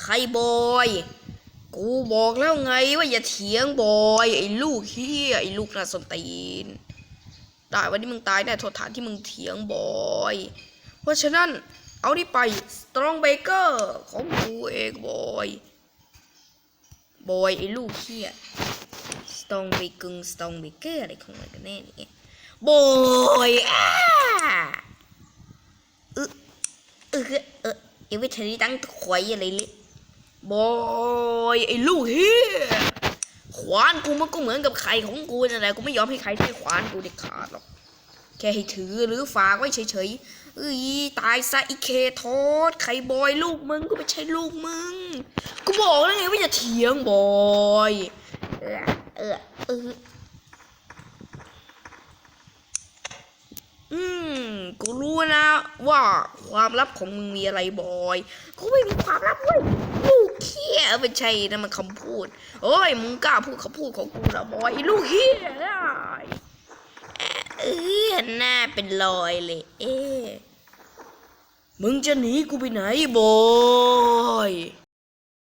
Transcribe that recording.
ใครบอย กูบอกแล้วไงว่าอย่าเถียงบอย ไอ้ลูกเฮียไอ้ลูกน่าสนตีนได้วันนี้มึงตายแน่โทษฐานที่มึงเถียงบอย เพราะฉะนั้นเอานี่ไป strong baker ของกูเองบอยบอยไอ้ลูกเฮีย strong baker strong baker อะไรของมันกันแน่เนี่ยบอยอ่าเออเออเออยังไม่ทันได้ตั้งถอยอะไรเลย บอยไอ้ลูกเฮียขวานกูมันก็เหมือนกับไข่ของกูนั่นแหละกูไม่ยอมให้ใครใช้ขวานกูเด็ดขาดหรอกแค่ให้ถือหรือฝากไว้เฉยๆเอ้ยตายซะอีเคโทษใครบอยลูกมึงก็ไม่ใช่ลูกมึงกูบอกแล้วไงว่าอย่าเถียงบอยเออเออเอออืม กูรู้นะว่าความลับของมึงมีอะไรบอย กูไม่มีความลับเว้ยลูก เฮียไม่ใช่นะมันคำพูด โอ้ยมึงกล้าพูดคำพูดของกูเหรอบอยลูกเฮียได้เออหน้าเป็นรอยเลย เอ๊ะมึงจะหนีกูไปไหนบอย